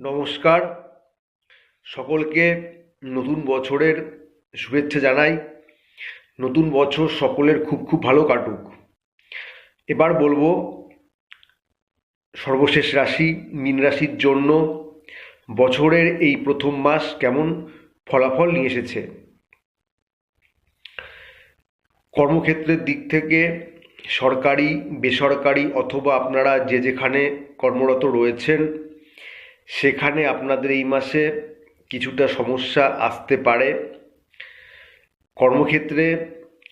নমস্কার। সকলকে নতুন বছরের শুভেচ্ছা জানাই। নতুন বছর সকলের খুব খুব ভালো কাটুক। এবার বলব, সর্বশেষ রাশি, মীন রাশির জন্য বছরের এই প্রথম মাস কেমন ফলাফল নিয়ে এসেছে? কর্মক্ষেত্রের দিক থেকে সরকারি, বেসরকারি অথবা আপনারা যে যেখানে কর্মরত রয়েছেন সেখানে আপনাদের এই মাসে কিছুটা সমস্যা আসতে পারে। কর্মক্ষেত্রে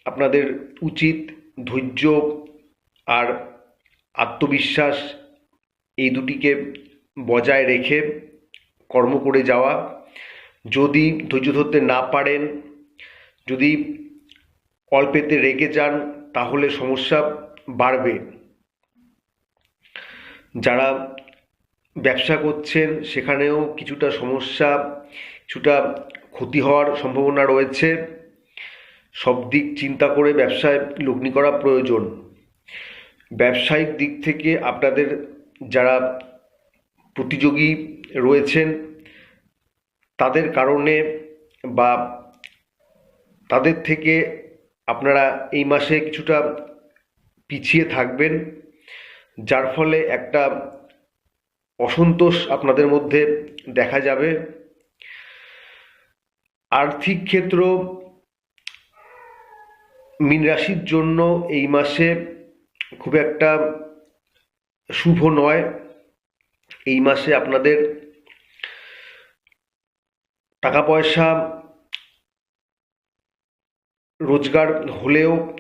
আপনাদের উচিত ধৈর্য আর আত্মবিশ্বাস এই দুটিকে বজায় রেখে কর্ম করে যাওয়া। যদি ধৈর্য ধরতে না পারেন, যদি অল্পেতে রেগে যান, তাহলে সমস্যা বাড়বে। যারা ব্যবসা করছেন, সেখানেও কিছুটা সমস্যা, কিছুটা ক্ষতি হওয়ার সম্ভাবনা রয়েছে। সব দিক চিন্তা করে ব্যবসায় লগ্নি করা প্রয়োজন। ব্যবসায়িক দিক থেকে আপনাদের যারা প্রতিযোগী রয়েছেন, তাদের কারণে বা তাদের থেকে আপনারা এই মাসে কিছুটা পিছিয়ে থাকবেন, যার ফলে একটা অসন্তোষ আপনাদের মধ্যে দেখা যাবে। আর্থিক ক্ষেত্র মীন রাশির জন্য এই মাসে খুব একটা শুভ নয়। এই মাসে আপনাদের টাকা পয়সা রোজগার হলেও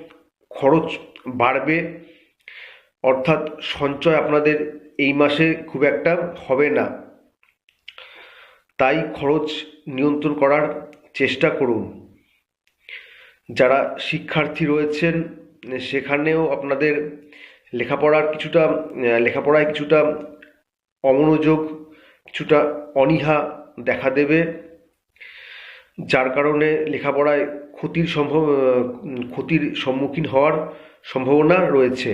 খরচ বাড়বে। অর্থাৎ সঞ্চয় আপনাদের এই মাসে খুব একটা হবে না। তাই খরচ নিয়ন্ত্রণ করার চেষ্টা করুন। যারা শিক্ষার্থী রয়েছেন, সেখানেও আপনাদের লেখাপড়ার কিছুটা, লেখাপড়ায় কিছুটা অমনোযোগ, কিছুটা অনীহা দেখা দেবে। যার কারণে লেখাপড়ায় ক্ষতির সম্ভব, ক্ষতির সম্মুখীন হওয়ার সম্ভাবনা রয়েছে।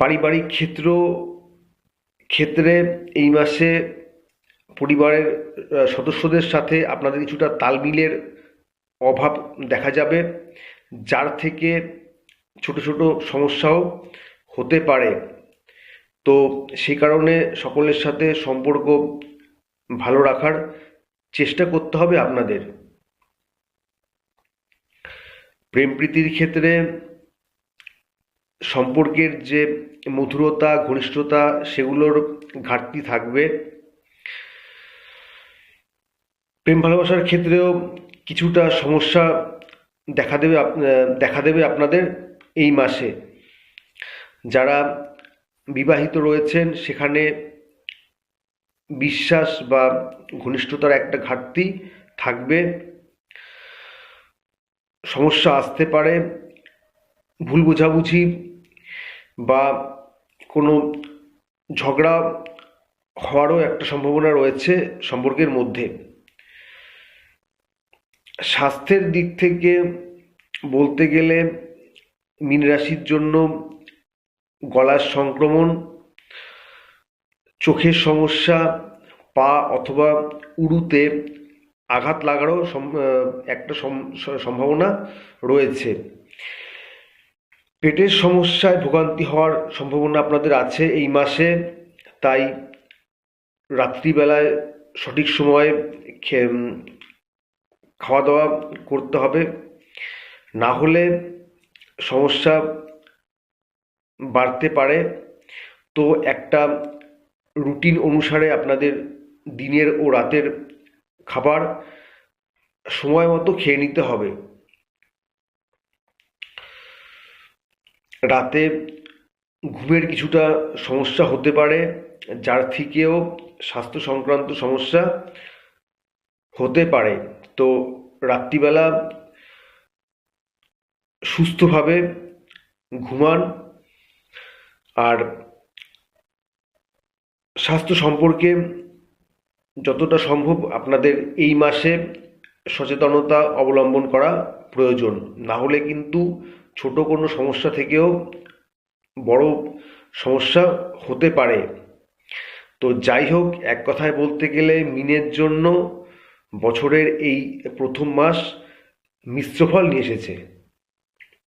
পারিবারিক ক্ষেত্র, ক্ষেত্রে এই মাসে পরিবারের সদস্যদের সাথে আপনাদের কিছুটা তালমিলের অভাব দেখা যাবে, যার থেকে ছোট ছোট সমস্যাও হতে পারে। তো সেই কারণে সকলের সাথে সম্পর্ক ভালো রাখার চেষ্টা করতে হবে আপনাদের। প্রেম প্রীতির ক্ষেত্রে সম্পর্কের যে মধুরতা, ঘনিষ্ঠতা, সেগুলোর ঘাটতি থাকবে। প্রেম ভালোবাসার ক্ষেত্রেও কিছুটা সমস্যা দেখা দেবে দেখা দেবে আপনাদের এই মাসে। যারা বিবাহিত রয়েছেন, সেখানে বিশ্বাস বা ঘনিষ্ঠতার একটা ঘাটতি থাকবে। সমস্যা আসতে পারে। ভুল বোঝাবুঝি বা কোনো ঝগড়া হওয়ারও একটা সম্ভাবনা রয়েছে সম্পর্কের মধ্যে। স্বাস্থ্যের দিক থেকে বলতে গেলে মীন রাশির জন্য গলার সংক্রমণ, চোখের সমস্যা, পা অথবা উড়ুতে আঘাত লাগারও একটা সম্ভাবনা রয়েছে। পেটের সমস্যায় ভোগান্তি হওয়ার সম্ভাবনা আপনাদের আছে এই মাসে, তাই রাত্রিবেলায় সঠিক সময়ে খাওয়া দাওয়া করতে হবে। না হলে সমস্যা বাড়তে পারে। তো একটা রুটিন অনুসারে আপনাদের দিনের ও রাতের খাবার সময় মতো খেয়ে নিতে হবে। রাতে ঘুমের কিছুটা সমস্যা হতে পারে, যার থেকেও স্বাস্থ্য সংক্রান্ত সমস্যা হতে পারে। তো রাত্রিবেলা সুস্থভাবে ঘুমান আর স্বাস্থ্য সম্পর্কে যতটা সম্ভব আপনাদের এই মাসে সচেতনতা অবলম্বন করা প্রয়োজন। না হলে কিন্তু ছোট কোনো সমস্যা থেকেও বড় সমস্যা হতে পারে। তো যাই হোক, এক কথায় বলতে গেলে মিনের জন্য বছরের এই প্রথম মাস মিশ্র ফল নিয়ে এসেছে।